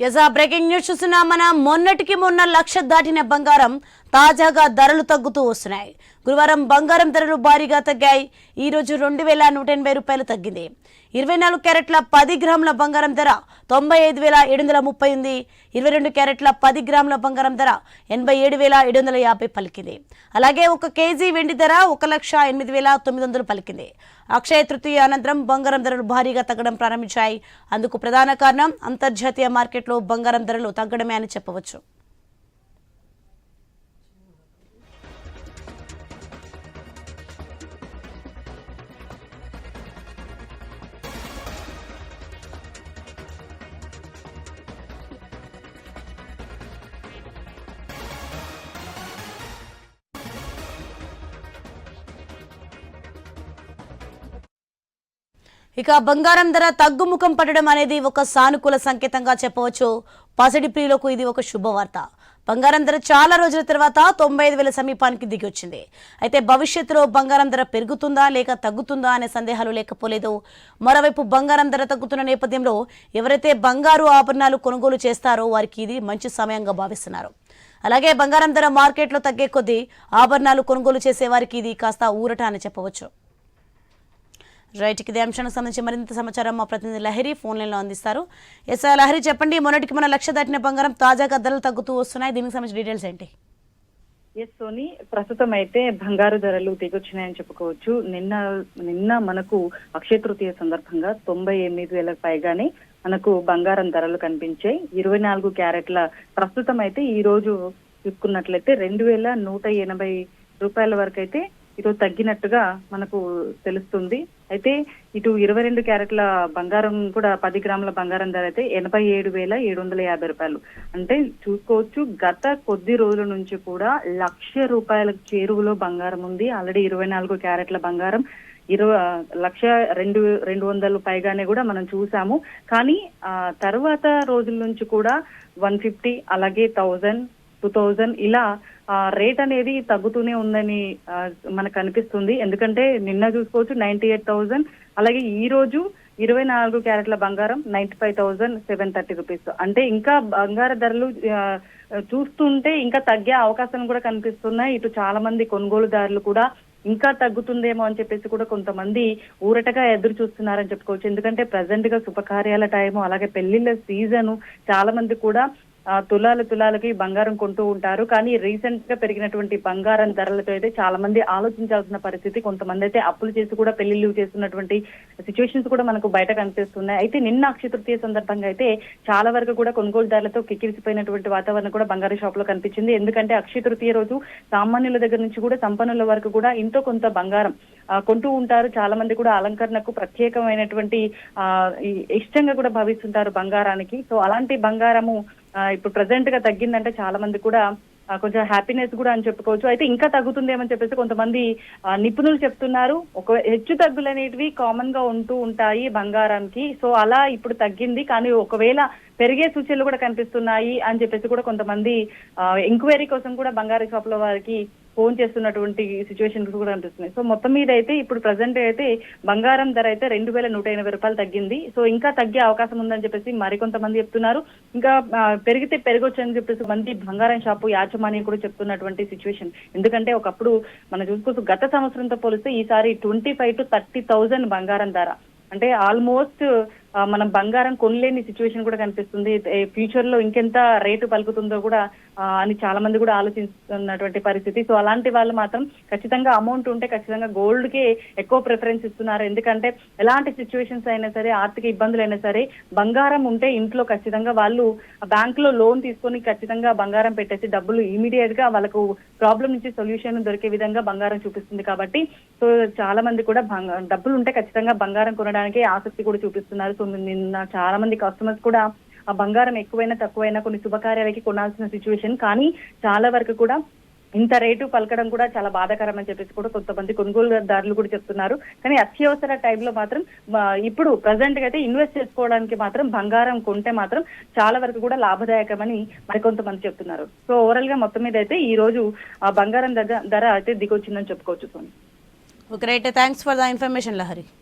Yes ఆ breaking news చూస్తున్నాం. మన మొన్నటికి మొన్న లక్ష దాటిన బంగారం తాజాగా ధరలు తగ్గుతూ వస్తున్నాయి. గురువారం బంగారం ధరలు భారీగా తగ్గాయి. ఈ రోజు రెండు వేల నూట ఎనభై రూపాయలు తగ్గింది. ఇరవై నాలుగు క్యారెట్ల పది గ్రాముల బంగారం ధర తొంభై ఐదు వేల ఏడు వందల ముప్పై ఉంది. ఇరవై రెండు క్యారెట్ల పది గ్రాముల బంగారం ధర ఎనభై ఏడు వేల ఏడు వందల యాభై పలికింది. అలాగే ఒక కేజీ వెండి ధర ఒక లక్ష ఎనిమిది వేల తొమ్మిది వందలు పలికింది. అక్షయ తృతీయ అనంతరం బంగారం ధరలు భారీగా తగ్గడం ప్రారంభించాయి. అందుకు ప్రధాన కారణం అంతర్జాతీయ మార్కెట్లో బంగారం ధరలు తగ్గడమే అని చెప్పవచ్చు. ఇక బంగారం ధర తగ్గుముఖం పడడం అనేది ఒక సానుకూల సంకేతంగా చెప్పవచ్చు. పసిడి ప్రియులకు ఇది ఒక శుభవార్త. బంగారం ధర చాలా రోజుల తర్వాత తొంభై ఐదు వేల సమీపానికి దిగి వచ్చింది. అయితే భవిష్యత్తులో బంగారం ధర పెరుగుతుందా లేక తగ్గుతుందా అనే సందేహాలు లేకపోలేదు. మరోవైపు బంగారం ధర తగ్గుతున్న నేపథ్యంలో ఎవరైతే బంగారు ఆభరణాలు కొనుగోలు చేస్తారో వారికి ఇది మంచి సమయంగా భావిస్తున్నారు. అలాగే బంగారం ధర మార్కెట్లో తగ్గే కొద్దీ ఆభరణాలు కొనుగోలు చేసే వారికి ఇది కాస్త ఊరట అని చెప్పవచ్చు. రైట్ ఇదే అంశానికి సంబంధించి మరింత సమాచారం మా ప్రతినిధి లహరి ఫోన్ లైన్లో అందిస్తారు. ఎస్ లహరి చెప్పండి మొన్నటికి మన లక్ష దాటిన బంగారం తాజాగా ధరలు తగ్గుతూ వస్తున్నాయి. దీనికి సంబంధించి డీటెయిల్స్ ఏంటి? ఎస్ సోని ప్రస్తుతం అయితే బంగారు ధరలు దిగొచ్చినాయని చెప్పుకోవచ్చు. నిన్న నిన్న మనకు అక్షయ తృతీయ సందర్భంగా తొంభై ఎనిమిది వేలకు పైగానే మనకు బంగారం ధరలు కనిపించాయి. ఇరవై నాలుగు క్యారెట్ల ప్రస్తుతం అయితే ఈ రోజు చూసుకున్నట్లయితే రెండు వేల నూట ఎనభై రూపాయల వరకు అయితే ఈరోజు తగ్గినట్టుగా మనకు తెలుస్తుంది. అయితే ఇటు ఇరవై రెండు క్యారెట్ల బంగారం కూడా పది గ్రాముల బంగారం ధర అయితే ఎనభై ఏడు వేల ఏడు వందల యాభై రూపాయలు. అంటే చూసుకోవచ్చు గత కొద్ది రోజుల నుంచి కూడా లక్ష రూపాయల చేరువలో బంగారం ఉంది. ఆల్రెడీ ఇరవై నాలుగు క్యారెట్ల బంగారం ఇరవై లక్ష రెండు రెండు వందలు పైగానే కూడా మనం చూసాము. కానీ ఆ తర్వాత రోజుల నుంచి కూడా వన్ ఫిఫ్టీ అలాగే థౌజండ్ టూ థౌజండ్. ఇలా ఆ రేట్ అనేది తగ్గుతూనే ఉందని మనకు అనిపిస్తుంది. ఎందుకంటే నిన్న చూసుకోవచ్చు నైన్టీ ఎయిట్ థౌజండ్. అలాగే ఈ రోజు ఇరవై నాలుగు క్యారెట్ల బంగారం ninety five thousand seven thirty rupees. అంటే ఇంకా బంగార ధరలు చూస్తుంటే ఇంకా తగ్గే అవకాశం కూడా కనిపిస్తున్నాయి. ఇటు చాలా మంది కొనుగోలుదారులు కూడా ఇంకా తగ్గుతుందేమో అని చెప్పేసి కూడా కొంతమంది ఊరటగా ఎదురు చూస్తున్నారని చెప్పుకోవచ్చు. ఎందుకంటే ప్రజెంట్గా శుభకార్యాల టైము అలాగే పెళ్ళిళ్ళ సీజను చాలా మంది కూడా తులాలు తులాలకి బంగారం కొంటూ ఉంటారు. కానీ రీసెంట్గా పెరిగినటువంటి బంగారం ధరలతో అయితే చాలా మంది ఆలోచించాల్సిన పరిస్థితి. కొంతమంది అయితే అప్పులు చేసి కూడా పెళ్ళిళ్ళు చేస్తున్నటువంటి సిచ్యువేషన్స్ కూడా మనకు బయట కనిపిస్తున్నాయి. అయితే నిన్న అక్షయ తృతీయ సందర్భంగా అయితే చాలా వరకు కూడా కొనుగోలుదారులతో కిక్కిరిసిపోయినటువంటి వాతావరణం కూడా బంగారు షాప్లో కనిపించింది. ఎందుకంటే అక్షయ తృతీయ రోజు సామాన్యుల దగ్గర నుంచి కూడా సంపన్నుల వరకు కూడా ఎంతో కొంత బంగారం కొంటూ ఉంటారు. చాలా మంది కూడా అలంకరణకు ప్రత్యేకమైనటువంటి ఆ ఇష్టంగా కూడా భావిస్తుంటారు బంగారానికి. సో అలాంటి బంగారము ఇప్పుడు ప్రజెంట్గా తగ్గిందంటే చాలా మంది కూడా కొంచెం హ్యాపీనెస్ కూడా అని చెప్పుకోవచ్చు. అయితే ఇంకా తగ్గుతుందేమని చెప్పేసి కొంతమంది నిపుణులు చెప్తున్నారు. ఒక హెచ్చు తగ్గులు అనేటివి కామన్గా ఉంటూ ఉంటాయి బంగారానికి. సో అలా ఇప్పుడు తగ్గింది. కానీ ఒకవేళ పెరిగే సూచనలు కూడా కనిపిస్తున్నాయి అని చెప్పేసి కూడా కొంతమంది ఎంక్వైరీ కోసం కూడా బంగారు షాప్లో వారికి ఫోన్ చేస్తున్నటువంటి సిచ్యువేషన్ కూడా అనిపిస్తున్నాయి. సో మొత్తం మీద అయితే ఇప్పుడు ప్రజెంట్ అయితే బంగారం ధర అయితే రెండు వేల నూట ఎనభై రూపాయలు తగ్గింది. సో ఇంకా తగ్గే అవకాశం ఉందని చెప్పేసి మరికొంతమంది చెప్తున్నారు. ఇంకా పెరిగితే పెరగొచ్చు అని చెప్పేసి మంది బంగారం షాపు యాజమాన్యం కూడా చెప్తున్నటువంటి సిచ్యువేషన్ ఎందుకంటే ఒకప్పుడు మనం చూసుకోవచ్చు గత సంవత్సరంతో పోలిస్తే ఈసారి twenty five to thirty thousand బంగారం ధర. అంటే ఆల్మోస్ట్ మనం బంగారం కొనలేని సిచ్యువేషన్ కూడా కనిపిస్తుంది. ఫ్యూచర్లో ఇంకెంత రేటు పలుకుతుందో కూడా అని చాలా మంది కూడా ఆలోచిస్తున్నటువంటి పరిస్థితి. సో అలాంటి వాళ్ళు మాత్రం ఖచ్చితంగా అమౌంట్ ఉంటే ఖచ్చితంగా గోల్డ్కి ఎక్కువ ప్రిఫరెన్స్ ఇస్తున్నారు. ఎందుకంటే ఎలాంటి సిచ్యువేషన్స్ అయినా సరే ఆర్థిక ఇబ్బందులు అయినా సరే బంగారం ఉంటే ఇంట్లో ఖచ్చితంగా వాళ్ళు బ్యాంక్లో లోన్ తీసుకొని ఖచ్చితంగా బంగారం పెట్టేసి డబ్బులు ఇమీడియట్గా వాళ్ళకు ప్రాబ్లం నుంచి సొల్యూషన్ దొరికే విధంగా బంగారం చూపిస్తుంది కాబట్టి సో చాలా మంది కూడా డబ్బులు ఉంటే ఖచ్చితంగా బంగారం కొనడానికి ఆసక్తి కూడా చూపిస్తున్నారు. సో నిన్న చాలా మంది కస్టమర్స్ కూడా ఆ బంగారం ఎక్కువైనా తక్కువైనా కొన్ని శుభకార్యాలకి కొనాల్సిన సిచ్యువేషన్ కానీ చాలా వరకు కూడా ఇంత రేటు పలకడం కూడా చాలా బాధాకరం అని చెప్పేసి కూడా కొంతమంది కొనుగోలుదారులు కూడా చెప్తున్నారు. కానీ అత్యవసర టైంలో మాత్రం ఇప్పుడు ప్రజెంట్గా అయితే ఇన్వెస్ట్ చేసుకోవడానికి మాత్రం బంగారం కొంటే మాత్రం చాలా వరకు కూడా లాభదాయకమని మరికొంతమంది చెప్తున్నారు. సో ఓవరాల్గా మొత్తం మీద అయితే ఈ రోజు ఆ బంగారం ధర అయితే దిగొచ్చిందని చెప్పుకోవచ్చు Soni right thanks for the information Lahari